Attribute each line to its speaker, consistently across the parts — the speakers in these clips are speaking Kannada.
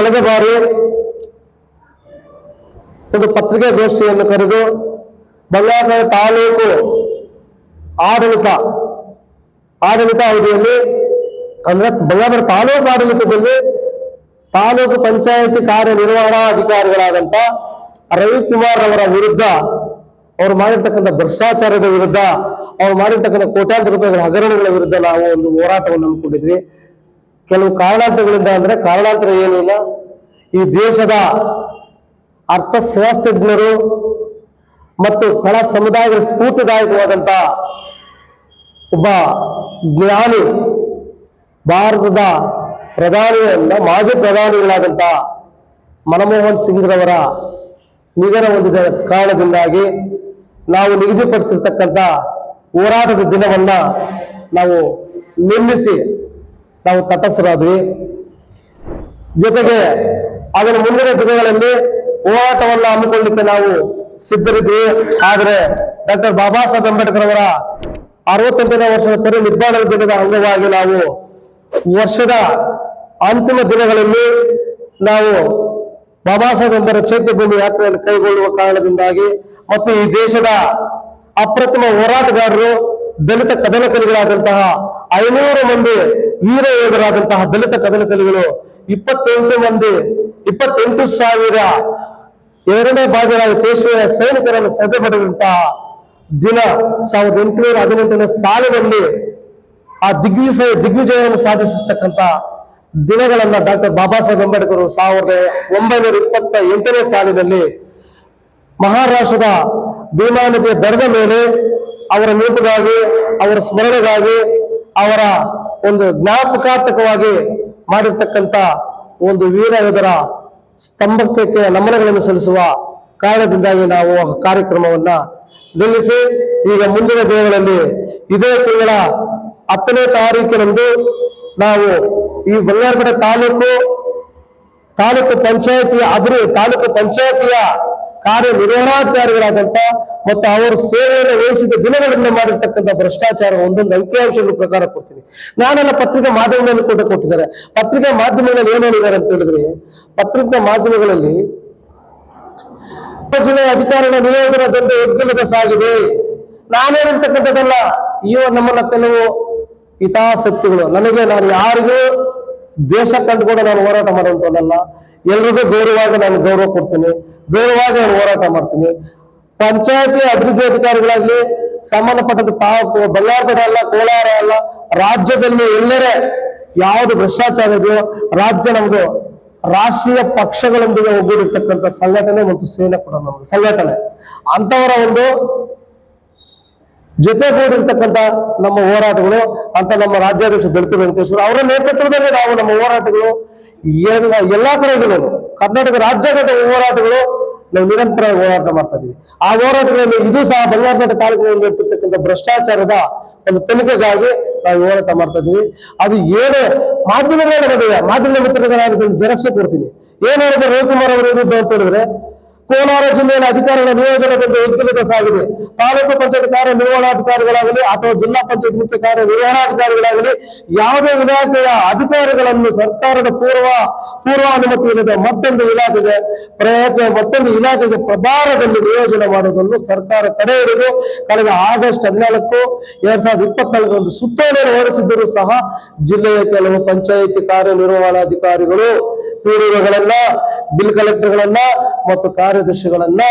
Speaker 1: ಕಳೆದ ಬಾರಿ ಒಂದು ಪತ್ರಿಕಾಗೋಷ್ಠಿಯನ್ನು ಕರೆದು ಬಳ್ಳಾರಿ ತಾಲೂಕು ಆಡಳಿತ ಆಡಳಿತ ಅವಧಿಯಲ್ಲಿ, ಅಂದ್ರೆ ಬಳ್ಳಾರಿ ತಾಲೂಕು ಆಡಳಿತದಲ್ಲಿ ತಾಲೂಕು ಪಂಚಾಯತಿ ಕಾರ್ಯನಿರ್ವಹಣಾಧಿಕಾರಿಗಳಾದಂತ ರವಿಕುಮಾರ್ ಅವರ ವಿರುದ್ಧ ಅವ್ರು ಮಾಡಿರ್ತಕ್ಕಂಥ ಭ್ರಷ್ಟಾಚಾರದ ವಿರುದ್ಧ, ಅವ್ರು ಮಾಡಿರ್ತಕ್ಕಂಥ ಕೋಟ್ಯಾಂತರ ರೂಪಾಯಿಗಳ ಹಗರಣಗಳ ವಿರುದ್ಧ ನಾವು ಒಂದು ಹೋರಾಟವನ್ನು ಹಮ್ಮಿಕೊಂಡಿದ್ವಿ. ಕೆಲವು ಕಾರಣಾಂತರಗಳಿಂದ ಅಂದ್ರೆ ಕಾರಣಾಂತರ ಏನಿಲ್ಲ ಈ ದೇಶದ ಅರ್ಥಶಾಸ್ತ್ರಜ್ಞರು ಮತ್ತು ತಳ ಸಮುದಾಯದ ಸ್ಫೂರ್ತಿದಾಯಕವಾದಂಥ ಒಬ್ಬ ಜ್ಞಾನಿ ಭಾರತದ ಪ್ರಧಾನಿಯಿಂದ ಮಾಜಿ ಪ್ರಧಾನಿಗಳಾದಂಥ ಮನಮೋಹನ್ ಸಿಂಗ್ರವರ ನಿಧನ ಹೊಂದಿದ ಕಾರಣದಿಂದಾಗಿ ನಾವು ನಿಗದಿಪಡಿಸಿರ್ತಕ್ಕಂಥ ಹೋರಾಟದ ದಿನವನ್ನ ನಾವು ನಿಲ್ಲಿಸಿ ನಾವು ತಟಸ್ಥರಾದ್ವಿ. ಜೊತೆಗೆ ಅದರ ಮುಂದಿನ ದಿನಗಳಲ್ಲಿ ಹೋರಾಟವನ್ನು ಹಮ್ಮಿಕೊಳ್ಳಿಕ್ಕೆ ನಾವು ಸಿದ್ಧರಿದ್ವಿ. ಆದರೆ ಡಾಕ್ಟರ್ ಬಾಬಾ ಸಾಹೇಬ್ ಅಂಬೇಡ್ಕರ್ ಅವರ ಅರವತ್ತೆಂಟನೇ ವರ್ಷದ ಪರಿ ನಿರ್ಮಾಣದ ದಿನದ ಅಂಗವಾಗಿ ನಾವು ವರ್ಷದ ಅಂತಿಮ ದಿನಗಳಲ್ಲಿ ನಾವು ಬಾಬಾ ಸಾಹೇಬ್ ಅಂಬೇಡ್ಕರ್ ಚೈತ್ಯಭೂಮಿ ಯಾತ್ರೆಯನ್ನು ಕೈಗೊಳ್ಳುವ ಕಾರಣದಿಂದಾಗಿ ಮತ್ತು ಈ ದೇಶದ ಅಪ್ರತಿಮ ಹೋರಾಟಗಾರರು ದಲಿತ ಕದನಕಲಿಗಳಾದಂತಹ ಐನೂರು ಮಂದಿ ವೀರ ಯೋಧರಾದಂತಹ ದಲಿತ ಕದನಕಲಿಗಳು ಇಪ್ಪತ್ತೆಂಟು ಮಂದಿ, ಇಪ್ಪತ್ತೆಂಟು ಸಾವಿರ. ಎರಡನೇ ಬಾಜರಾಗಿ ಪೇಶ್ವೆಯ ಸೈನಿಕರನ್ನು ಸಭೆ ಪಡೆದಂತಹ ದಿನ ಸಾವಿರದ ಎಂಟುನೂರ ಹದಿನೆಂಟನೇ ಸಾಲಿನಲ್ಲಿ ಆ ದಿಗ್ವಿಜಯ, ದಿಗ್ವಿಜಯವನ್ನು ಸಾಧಿಸಿರ್ತಕ್ಕಂಥ ದಿನಗಳನ್ನ ಡಾಕ್ಟರ್ ಬಾಬಾ ಸಾಹೇಬ್ ಅಂಬೇಡ್ಕರ್ ಸಾವಿರದ ಒಂಬೈನೂರ ಇಪ್ಪತ್ತ ಎಂಟನೇ ಸಾಲಿನಲ್ಲಿ ಮಹಾರಾಷ್ಟ್ರದ ಭೀಮಾನದಿಯ ದರ್ಗ ಮೇಲೆ ಅವರ ನೆನಪಿಗಾಗಿ ಅವರ ಸ್ಮರಣೆಗಾಗಿ ಅವರ ಒಂದು ಜ್ಞಾಪಕಾರ್ಥಕವಾಗಿ ಮಾಡಿರ್ತಕ್ಕಂಥ ಒಂದು ವೀರ ಯೋಧರ ಸ್ತಂಭಕ್ಕೆ ನಮನಗಳನ್ನು ಸಲ್ಲಿಸುವ ಕಾರಣದಿಂದಾಗಿ ನಾವು ಕಾರ್ಯಕ್ರಮವನ್ನ ನಿಲ್ಲಿಸಿ, ಈಗ ಮುಂದಿನ ದಿನಗಳಲ್ಲಿ ಇದೇ ತಿಂಗಳ ಹತ್ತನೇ ತಾರೀಕಿನಂದು ನಾವು ಈ ಬಂಗಾರಪೇಟೆ ತಾಲೂಕು ತಾಲೂಕು ಪಂಚಾಯತಿಯ ಅಭಿವೃದ್ಧಿ, ತಾಲೂಕು ಪಂಚಾಯತಿಯ ಕಾರ್ಯನಿರ್ವಹಣಾಧಿಕಾರಿಗಳಾದಂತ ಮತ್ತು ಅವರು ಸೇವೆಯನ್ನು ವಹಿಸಿದ ದಿನಗಳಿಂದ ಮಾಡಿರ್ತಕ್ಕಂಥ ಭ್ರಷ್ಟಾಚಾರ ಒಂದೊಂದು ಅಂಕಿಅಂಶಗಳ ಪ್ರಕಾರ ಕೊಡ್ತೀನಿ ನಾನೆಲ್ಲ ಪತ್ರಿಕಾ ಮಾಧ್ಯಮದಲ್ಲಿ ಕೂಡ ಕೊಟ್ಟಿದ್ದಾರೆ. ಪತ್ರಿಕಾ ಮಾಧ್ಯಮಗಳಲ್ಲಿ ಏನು ಹೇಳಿದ್ದಾರೆ ಅಂತ ಹೇಳಿದ್ರೆ, ಪತ್ರಿಕಾ ಮಾಧ್ಯಮಗಳಲ್ಲಿ ಜಿಲ್ಲೆಯ ಅಧಿಕಾರಿಗಳ ನಿಯೋಜನ ದಂಧೆ ಎಗ್ಗಿಲ್ಲದ ಸಾಗಿದೆ ನಾನೇನಿರ್ತಕ್ಕಂಥದ್ದಲ್ಲ ಇವ ನಮ್ಮನ್ನ ಕೆಲವು ಹಿತಾಸಕ್ತಿಗಳು, ನನಗೆ ನಾನು ಯಾರಿಗೂ ದೇಶ ಕಂಡುಕೊಂಡು ನಾನು ಹೋರಾಟ ಮಾಡುವಂತವನಲ್ಲ ಎಲ್ರಿಗೂ ಗೌರವವಾಗಿ ನಾನು ಗೌರವ ಕೊಡ್ತೀನಿ. ಗೌರವವಾಗಿ ನಾನು ಹೋರಾಟ ಮಾಡ್ತೀನಿ. ಪಂಚಾಯತಿ ಅಭಿವೃದ್ಧಿ ಅಧಿಕಾರಿಗಳಾಗ್ಲಿ ಸಂಬಂಧಪಟ್ಟದ ತಾವು ಬಳ್ಳಾರ್ಪೇಟೆ ಅಲ್ಲ, ಕೋಲಾರ ಅಲ್ಲ, ರಾಜ್ಯದಲ್ಲಿ ಎಲ್ಲರೇ ಯಾವುದು ಭ್ರಷ್ಟಾಚಾರ ಇದೆಯೋ, ರಾಜ್ಯ ನಮ್ದು ರಾಷ್ಟ್ರೀಯ ಪಕ್ಷಗಳೊಂದಿಗೆ ಒಗ್ಗೂಡಿರ್ತಕ್ಕಂಥ ಸಂಘಟನೆ ಮತ್ತು ಸೇನೆ ಕೂಡ ನಮ್ದು ಸಂಘಟನೆ. ಅಂತವರ ಒಂದು ಜೊತೆಗೂಡಿರ್ತಕ್ಕಂಥ ನಮ್ಮ ಹೋರಾಟಗಳು ಅಂತ ನಮ್ಮ ರಾಜ್ಯಾಧ್ಯಕ್ಷ ಬೆಳಕು ವೆಂಕಟೇಶ್ವರ ಅವರ ನೇತೃತ್ವದಲ್ಲಿ ನಾವು ನಮ್ಮ ಹೋರಾಟಗಳು ಎಲ್ಲ ಎಲ್ಲಾ ಕಡೆಗಳು ಕರ್ನಾಟಕ ರಾಜ್ಯದ ಹೋರಾಟಗಳು ನಾವು ನಿರಂತರ ಹೋರಾಟ ಮಾಡ್ತಾ ಇದೀವಿ ಆ ಹೋರಾಟಗಳಲ್ಲಿ ಇದು ಸಹ ಬಂಗಾರಪೇಟೆ ತಾಲೂಕಿನಲ್ಲಿ ಇರ್ತಕ್ಕಂಥ ಭ್ರಷ್ಟಾಚಾರದ ಒಂದು ತನಿಖೆಗಾಗಿ ನಾವು ಹೋರಾಟ ಮಾಡ್ತಾ ಇದೀವಿ ಅದು ಏನು ಮಾಧ್ಯಮಗಳ ಮಾಧ್ಯಮ ಮಿತ್ರರಿಗೆ ನಾನು ಜೆರಾಕ್ಸ್ ಕೊಡ್ತೀನಿ. ಏನಾದ್ರೆ ರವಿಕುಮಾರ್ ಅವರ ವಿರುದ್ಧ ಅಂತ ಹೇಳಿದ್ರೆ ಕೋಲಾರ ಜಿಲ್ಲೆಯಲ್ಲಿ ಅಧಿಕಾರಿಗಳ ನಿಯೋಜನೆಗೊಂಡು ಉದ್ವಿಗ್ನತೆ ಸಾಗಿದೆ. ತಾಲೂಕು ಪಂಚಾಯತ್ ಕಾರ್ಯ ನಿರ್ವಹಣಾಧಿಕಾರಿಗಳಾಗಲಿ ಅಥವಾ ಜಿಲ್ಲಾ ಪಂಚಾಯತ್ ಮುಖ್ಯ ಕಾರ್ಯ ನಿರ್ವಹಣಾಧಿಕಾರಿಗಳಾಗಲಿ ಯಾವುದೇ ಇಲಾಖೆಯ ಅಧಿಕಾರಿಗಳನ್ನು ಸರ್ಕಾರದ ಪೂರ್ವ ಪೂರ್ವಾನುಮತಿ ಇಲ್ಲದೆ ಮತ್ತೊಂದು ಇಲಾಖೆಗೆ ಪ್ರಯತ್ನ, ಮತ್ತೊಂದು ಇಲಾಖೆಗೆ ಪ್ರಭಾರದಲ್ಲಿ ನಿಯೋಜನೆ ಮಾಡುವುದನ್ನು ಸರ್ಕಾರ ತಡೆ ಹಿಡಿದು ಕಳೆದ ಆಗಸ್ಟ್ ಹದಿನಾಲ್ಕು, ಎರಡ್ ಸಾವಿರದ ಇಪ್ಪತ್ನಾಲ್ಕರಂದು ಸುತ್ತೋಲೆಯನ್ನು ಹೊರಡಿಸಿದ್ದರೂ ಸಹ ಜಿಲ್ಲೆಯ ಕೆಲವು ಪಂಚಾಯಿತಿ ಕಾರ್ಯನಿರ್ವಹಣಾಧಿಕಾರಿಗಳು ಪಿಡಿಒಗಳನ್ನ ಬಿಲ್ ಕಲೆಕ್ಟರ್ಗಳನ್ನ ಮತ್ತು ಕಾರ್ಯದರ್ಶಿಗಳನ್ನ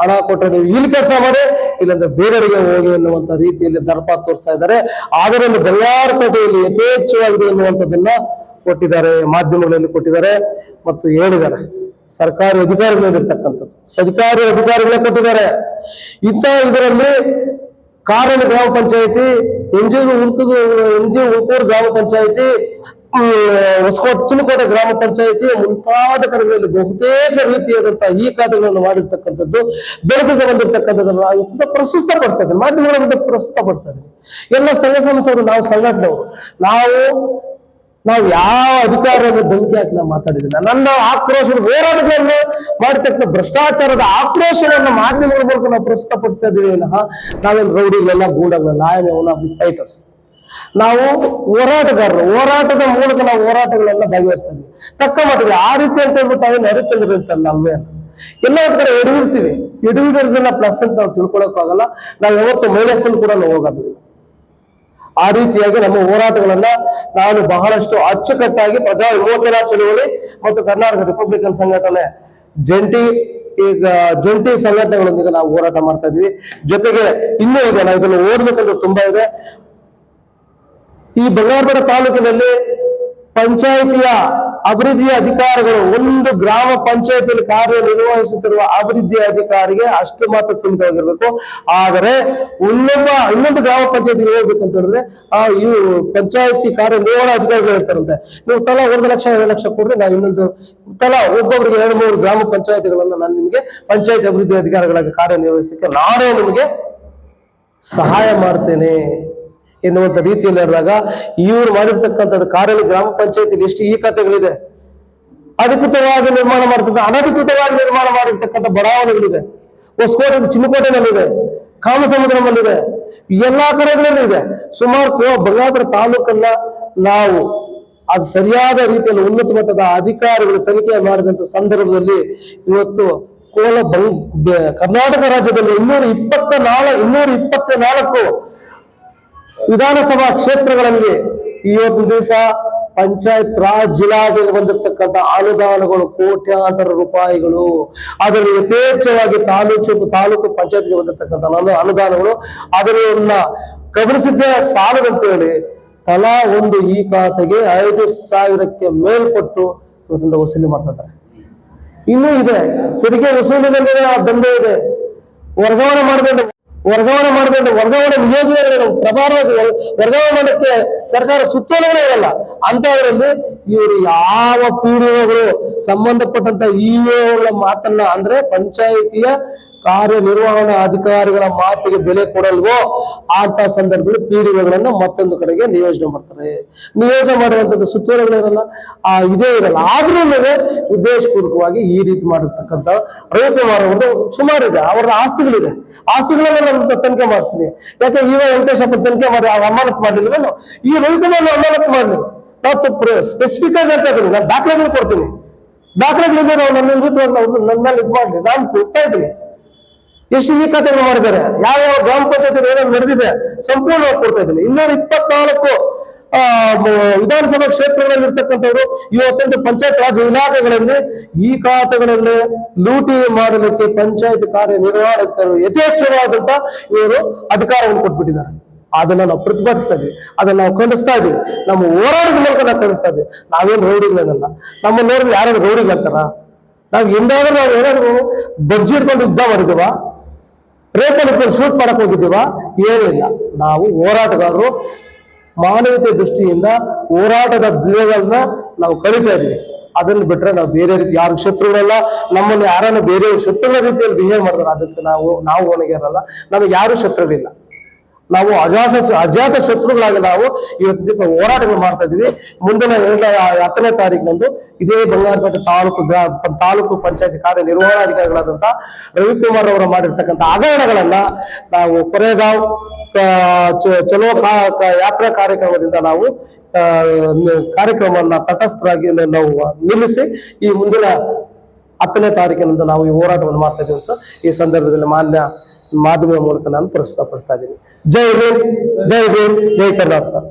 Speaker 1: ಹಣ ಕೊಟ್ಟರೆ ನೀವು ಇಲ್ಲಿ ಕೆಲಸ ಮಾಡಿ, ಇಲ್ಲಾಂದ್ರೆ ಬೇರೆಯವರಿಗೆ ಹೋಗಿ ಎನ್ನುವಂತ ರೀತಿಯಲ್ಲಿ ದರ್ಪ ತೋರಿಸ್ತಾ ಇದ್ದಾರೆ. ಆದರೆ ಒಂದು ಬಂಗಾರಪೇಟೆಯಲ್ಲಿ ಯಥೇಚ್ಛವಾಗಿದೆ ಎನ್ನುವಂಥದ್ದನ್ನ ಕೊಟ್ಟಿದ್ದಾರೆ, ಮಾಧ್ಯಮಗಳಲ್ಲಿ ಕೊಟ್ಟಿದ್ದಾರೆ ಮತ್ತು ಹೇಳಿದ್ದಾರೆ. ಸರ್ಕಾರಿ ಅಧಿಕಾರಿಗಳಿರ್ತಕ್ಕಂಥದ್ದು ಸರ್ಕಾರಿ ಅಧಿಕಾರಿಗಳೇ ಕೊಟ್ಟಿದ್ದಾರೆ. ಇಂಥ ಇದರಲ್ಲಿ ಕಾರಣ ಗ್ರಾಮ ಪಂಚಾಯತಿ, N G Ulkur N G Ulkur ಗ್ರಾಮ ಪಂಚಾಯತಿ ಹೊಸಕೋಟೆ ಚಿನ್ನಕೋಟೆ ಗ್ರಾಮ ಪಂಚಾಯಿತಿ ಮುಂತಾದ ಕಡೆಗಳಲ್ಲಿ ಬಹುತೇಕ ರೀತಿಯಾದಂತಹ ಈ ಖಾತೆಗಳನ್ನು ಮಾಡಿರ್ತಕ್ಕಂಥದ್ದು, ಬೆಳೆದಿಂದ ಬಂದಿರತಕ್ಕಂಥದ್ದನ್ನು ನಾವು ಪ್ರಸ್ತುತ ಪಡಿಸ್ತಾ ಇದ್ದಾರೆ ಮಾಧ್ಯಮಗಳ ಪ್ರಸ್ತುತ ಪಡಿಸ್ತಾ ಇದ್ದಾರೆ ಎಲ್ಲ ಸಂಘ ಸಂಸ್ಥೆಗಳು ನಾವು ಸಂಘಟನೆಯವರು. ನಾವು ನಾವು ಯಾವ ಅಧಿಕಾರವನ್ನು ಧಮಕಿ ಹಾಕಿ ನಾವು ಮಾತಾಡಿದಿಲ್ಲ ನನ್ನ ಆಕ್ರೋಶದ ಹೋರಾಟಗಳನ್ನು ಮಾಡ್ತಕ್ಕಂಥ ಭ್ರಷ್ಟಾಚಾರದ ಆಕ್ರೋಶವನ್ನು ಮಾಧ್ಯಮಗಳ ಮೂಲಕ ನಾವು ಪ್ರಸ್ತುತಪಡಿಸ್ತಾ ಇದ್ದೀವಿ. ವಿನಃ ನಾವೇನು ರೌಡಿಗಳೆಲ್ಲ, ಗೂಡಗಳೆಲ್ಲ ಐ ದಿ ಫೈಟರ್ಸ್ ನಾವು ಹೋರಾಟಗಾರರು. ಹೋರಾಟದ ಮೂಲಕ ನಾವು ಹೋರಾಟಗಳನ್ನ ಬಗೆಹರಿಸಿದ್ವಿ ತಕ್ಕ ಮಟ್ಟಿಗೆ ಆ ರೀತಿ ಅಂತ ಹೇಳ್ಬಿಟ್ಟು ನಾವೇನು ಹರಿಚಂದ್ರ ಅಂತಲ್ಲ ನಮ್ಮೇ ಅಂತ ಎಲ್ಲ ಒಂದ್ ಕಡೆ ಎಡವಿರ್ತೀವಿ ಎಡವಿರೋದನ್ನ ಪ್ಲಸ್ ಅಂತ ನಾವು ತಿಳ್ಕೊಳಕ್ ಆಗಲ್ಲ ನಾವು ಯಾವತ್ತು ಮೈನಸ್ ಕೂಡ ನಾವು ಹೋಗೋದು ಆ ರೀತಿಯಾಗಿ ನಮ್ಮ ಹೋರಾಟಗಳನ್ನ ನಾನು ಬಹಳಷ್ಟು ಅಚ್ಚುಕಟ್ಟಾಗಿ ಪ್ರಜಾ ವಿಮೋಚನಾ ಚಳುವಳಿ ಮತ್ತು ಕರ್ನಾಟಕ ರಿಪಬ್ಲಿಕನ್ ಸಂಘಟನೆ ಜಂಟಿ ಈಗ ಜಂಟಿ ಸಂಘಟನೆಗಳೊಂದಿಗೆ ನಾವು ಹೋರಾಟ ಮಾಡ್ತಾ ಇದ್ವಿ ಜೊತೆಗೆ ಇನ್ನೂ ಇದೆ, ನಾವು ಇದನ್ನು ಓದ್ಬೇಕಂದ್ರೆ ತುಂಬಾ ಇದೆ. ಈ ಬಂಗಾರಪೇಟೆ ತಾಲೂಕಿನಲ್ಲಿ ಪಂಚಾಯಿತಿಯ ಅಭಿವೃದ್ಧಿಯ ಅಧಿಕಾರಿಗಳು, ಒಂದು ಗ್ರಾಮ ಪಂಚಾಯತಿಯಲ್ಲಿ ಕಾರ್ಯನಿರ್ವಹಿಸುತ್ತಿರುವ ಅಭಿವೃದ್ಧಿ ಅಧಿಕಾರಿಗೆ ಅಷ್ಟು ಮಾತ್ರ ಸೀಮಿತವಾಗಿರ್ಬೇಕು. ಆದರೆ ಇನ್ನೊಬ್ಬ, ಇನ್ನೊಂದು ಗ್ರಾಮ ಪಂಚಾಯಿತಿ ಹೋಗ್ಬೇಕಂತ ಹೇಳಿದ್ರೆ, ಆ ಇವು ಪಂಚಾಯತಿ ಕಾರ್ಯನಿರ್ವಹಣಾ ಅಧಿಕಾರಿಗಳು ಇರ್ತಾರಂತೆ ನೀವು ತಲಾ ಒಂದು ಲಕ್ಷ, ಎರಡು ಲಕ್ಷ ಕೊಡ್ರಿ ನಾನು ಇನ್ನೊಂದು, ತಲಾ ಒಬ್ಬೊಬ್ಬರಿಗೆ ಎರಡು, ಮೂರು ಗ್ರಾಮ ಪಂಚಾಯತಿಗಳನ್ನ ನಾನು ನಿಮಗೆ ಪಂಚಾಯತಿ ಅಭಿವೃದ್ಧಿ ಅಧಿಕಾರಿಗಳಾಗಿ ಕಾರ್ಯನಿರ್ವಹಿಸಲಿಕ್ಕೆ ನಾನೇ ನಿಮಗೆ ಸಹಾಯ ಮಾಡ್ತೇನೆ. ಎನ್ನುವಂತ ರೀತಿಯಲ್ಲಿ ಹೇಳಿದಾಗ ಇವರು ಮಾಡಿರ್ತಕ್ಕಂಥದ್ದು ಕಾರಣ ಗ್ರಾಮ ಪಂಚಾಯತಿಲಿ ಎಷ್ಟು ಈ ಕಥೆಗಳಿದೆ. ಅಧಿಕೃತವಾಗಿ ನಿರ್ಮಾಣ ಮಾಡ್ತಕ್ಕಂಥ ಅನಧಿಕೃತವಾಗಿ ನಿರ್ಮಾಣ ಮಾಡಿರ್ತಕ್ಕಂಥ ಬಡಾವಣೆಗಳಿದೆ. ಹೊಸಕೋಟೆ ಚಿನ್ನಕೋಟೆನಲ್ಲಿದೆ ಕಾಮಸಮುದ್ರದಲ್ಲಿದೆ, ಎಲ್ಲಾ ಕಡೆಗಳಲ್ಲೂ ಇದೆ. ಸುಮಾರು ಬಂಗಾಪುರ ತಾಲೂಕನ್ನ ನಾವು ಅದು ಸರಿಯಾದ ರೀತಿಯಲ್ಲಿ ಉನ್ನತ ಮಟ್ಟದ ಅಧಿಕಾರಿಗಳು ತನಿಖೆ ಮಾಡಿದಂತ ಸಂದರ್ಭದಲ್ಲಿ ಇವತ್ತು ಕೋಲ ಕರ್ನಾಟಕ ರಾಜ್ಯದಲ್ಲಿ ಇನ್ನೂರ ಇಪ್ಪತ್ತ ನಾಲ್ಕು ಇನ್ನೂರ ಇಪ್ಪತ್ತ ನಾಲ್ಕು ವಿಧಾನಸಭಾ ಕ್ಷೇತ್ರಗಳಲ್ಲಿ ಇವತ್ತು ದಿವಸ ಪಂಚಾಯತ್ ರಾಜ್ ಜಿಲ್ಲಾದಲ್ಲಿ ಬಂದಿರತಕ್ಕಂಥ ಅನುದಾನಗಳು ಕೋಟ್ಯಾಂತರ ರೂಪಾಯಿಗಳು. ಅದರಲ್ಲಿ ಯಥೇಚ್ಛವಾಗಿ ತಾಲೂಕು ತಾಲೂಕು ಪಂಚಾಯತ್ಗೆ ಬಂದಿರತಕ್ಕಂಥ ಅನುದಾನಗಳು. ಅನುದಾನಗಳು ಗಮನಿಸಿದ್ದೇ ಸಾಲದಂತ ಸಾಲದಂತೇಳಿ ತಲಾ ಒಂದು ಈ ಖಾತೆಗೆ ಐದು ಸಾವಿರಕ್ಕೆ ಮೇಲ್ಪಟ್ಟು ಇವತ್ತಿಂದ ವಸೂಲಿ ಮಾಡ್ತಾ ಇದ್ದಾರೆ ಇನ್ನೂ ಇದೆ. ತೆರಿಗೆ ವಸೂಲಿನಲ್ಲಿ ಆ ದಂಧೆ ಇದೆ. ವರ್ಗಾವಣೆ ಮಾಡಬೇಕು ವರ್ಗಾವಣೆ ಮಾಡಬೇಕು. ವರ್ಗಾವಣೆ ಯೋಜನೆಗಳು ಪ್ರಭಾವವಾಗಿ ವರ್- ವರ್ಗಾವಣೆ ಮಾಡಕ್ಕೆ ಸರ್ಕಾರ ಸುತ್ತೋಲೆಗಳೇ ಇರಲ್ಲ. ಅಂತವರಲ್ಲಿ ಇವರು ಯಾವ ಪಿಡಿಒಗಳು ಸಂಬಂಧಪಟ್ಟಂತ ಇಒಗಳ ಮಾತನ್ನ ಅಂದ್ರೆ ಪಂಚಾಯಿತಿಯ ಕಾರ್ಯನಿರ್ವಹಣಾ ಅಧಿಕಾರಿಗಳ ಮಾತಿಗೆ ಬೆಲೆ ಕೊಡಲ್ವೋ ಅಂತ ಸಂದರ್ಭದಲ್ಲಿ ಪಿಡಿಒಗಳನ್ನ ಮತ್ತೊಂದು ಕಡೆಗೆ ನಿಯೋಜನೆ ಮಾಡ್ತಾರೆ. ನಿಯೋಜನೆ ಮಾಡುವಂತದ್ದು ಸುತ್ತೋಲೆಗಳಿರಲ್ಲ ಆ, ಇದೇ ಇರಲ್ಲ. ಆದ್ರೂ ಉದ್ದೇಶಪೂರ್ವಕವಾಗಿ ಈ ರೀತಿ ಮಾಡಿರ್ತಕ್ಕಂಥ ಪ್ರಯತ್ನ ಸುಮಾರು ಇದೆ ಅವರ ಆಸ್ತಿಗಳಿದೆ. ಆಸ್ತಿಗಳನ್ನ ನಾನು ತನಿಖೆ ಮಾಡಿಸ್ತೀನಿ. ಯಾಕೆ ಈಗ ವೆಂಕಟೇಶಪ್ಪ ತನಿಖೆ ಮಾಡಿ ಅಮಾನತ್ ಮಾಡಿಲ್ವೇನು ಈ ರೈತನನ್ನು ಅಮಾನತ್ ಮಾಡಲಿ. ನಾವು ಸ್ಪೆಸಿಫಿಕ್ ಆಗಿ ಇದ್ದೀನಿ. ನಾನು ದಾಖಲೆಗಳು ಕೊಡ್ತೀನಿ. ದಾಖಲೆಗಳಿಂದ ನಾವು ನನ್ನ ನನ್ನ ಮೇಲೆ ಇದು ಮಾಡಲಿ. ನಾನು ಕೊಡ್ತಾ ಇದ್ದೀನಿ. ಎಷ್ಟು ಈ ಖಾತೆಗಳು ಮಾಡಿದ್ದಾರೆ? ಯಾವ ಯಾವ ಗ್ರಾಮ ಪಂಚಾಯತ್ ಏನೇನು ನಡೆದಿದೆ ಸಂಪೂರ್ಣವಾಗಿ ಕೊಡ್ತಾ ಇದ್ದೀನಿ ಇನ್ನೂರ ಇಪ್ಪತ್ನಾಲ್ಕು ವಿಧಾನಸಭಾ ಕ್ಷೇತ್ರಗಳಲ್ಲಿ ಇರ್ತಕ್ಕಂಥವ್ರು ಇವತ್ತೊಂದು ಪಂಚಾಯತ್ ರಾಜ್ ಇಲಾಖೆಗಳಲ್ಲಿ ಈ ಖಾತೆಗಳಲ್ಲಿ ಲೂಟಿ ಮಾಡಲಿಕ್ಕೆ ಪಂಚಾಯತ್ ಕಾರ್ಯನಿರ್ವಹಣಾಧಿಕಾರಿಗಳು ಯಥೇಚ್ಛವಾದಂತ ಇವರು ಅಧಿಕಾರವನ್ನು ಕೊಟ್ಬಿಟ್ಟಿದ್ದಾರೆ. ಅದನ್ನ ನಾವು ಪ್ರತಿಭಟಿಸ್ತಾ ಇದ್ವಿ ಅದನ್ನ ನಾವು ಖಂಡಿಸ್ತಾ ಇದೀವಿ ನಮ್ಮ ಹೋರಾಟದ ಮೂಲಕ ನಾವು ಖಂಡಿಸ್ತಾ ಇದ್ವಿ ನಾವೇನು ರೌಡಿಗಳೇನಲ್ಲ ನಮ್ಮ ನೋಡಿದ್ರೆ ಯಾರು ರೌಡಿಗಳಂತಾರ ನಾವು ಎಂದಾದ್ರೂ ನಾವು ಏನಾದ್ರು ಬಜ್ಜಿ ಹಿಡ್ಕೊಂಡು ಯುದ್ಧ ಮಾಡಿದೀವ? ರೇಪಲ್ಲಿ ಇಟ್ಕೊಂಡು ಶೂಟ್ ಮಾಡಕ್ ಹೋಗಿದ್ದೀವ? ಏನಿಲ್ಲ. ನಾವು ಹೋರಾಟಗಾರರು, ಮಾನವೀಯತೆ ದೃಷ್ಟಿಯಿಂದ ಹೋರಾಟದ ದಿನಗಳನ್ನ ನಾವು ಕಳೀತಾ ಇದೀವಿ. ಅದನ್ನು ಬಿಟ್ರೆ ನಾವು ಬೇರೆ ರೀತಿ ಯಾರು ಶತ್ರುಗಳಲ್ಲ, ನಮ್ಮನ್ನು ಯಾರನ್ನು ಬೇರೆ ಶತ್ರುಗಳ ರೀತಿಯಲ್ಲಿ ಬಿಹೇವ್ ಮಾಡಿದ್ರೆ ಅದಕ್ಕೆ ನಾವು ನಾವು ಹೊಣೆಗಾರಲ್ಲ ನಮಗೆ ಯಾರು ಶತ್ರುಗಳಿಲ್ಲ ನಾವು ಅಜಾತ ಅಜಾತ ಶತ್ರುಗಳಾಗಿ ನಾವು ಇವತ್ತು ದಿವಸ ಹೋರಾಟಗಳು ಮಾಡ್ತಾ ಇದೀವಿ ಮುಂದಿನ ಹತ್ತನೇ ತಾರೀಕಿನಂದು ಇದೇ ಬಂಗಾರಪೇಟೆ ತಾಲೂಕು ತಾಲೂಕು ಪಂಚಾಯತ್ ಕಾರ್ಯನಿರ್ವಹಣಾಧಿಕಾರಿಗಳಾದಂತ ರವಿಕುಮಾರ್ ಅವರು ಮಾಡಿರ್ತಕ್ಕಂಥ ಹಗರಣಗಳನ್ನ ನಾವು ಕೊರೆಗಾಂವ್ ಚಲೋ ಯಾತ್ರಾ ಕಾರ್ಯಕ್ರಮದಿಂದ ನಾವು ಕಾರ್ಯಕ್ರಮವನ್ನ ತಟಸ್ಥರಾಗಿ ನಾವು ನಿಲ್ಲಿಸಿ ಈ ಮುಂದಿನ ಹತ್ತನೇ ತಾರೀಕಿನಿಂದ ನಾವು ಈ ಹೋರಾಟವನ್ನು ಮಾಡ್ತಾ ಇದ್ದೀವಿ ಅಂತ ಈ ಸಂದರ್ಭದಲ್ಲಿ ಮಾನ್ಯ ಮಾಧ್ಯಮದ ಮೂಲಕ ನಾನು ಪ್ರಸ್ತುತಪಡಿಸ್ತಾ ಇದ್ದೀನಿ. ಜೈ ಭೀಮ್ ಜೈ ಭೀಮ್ ಜೈ ಕರ್ನಾಟಕ.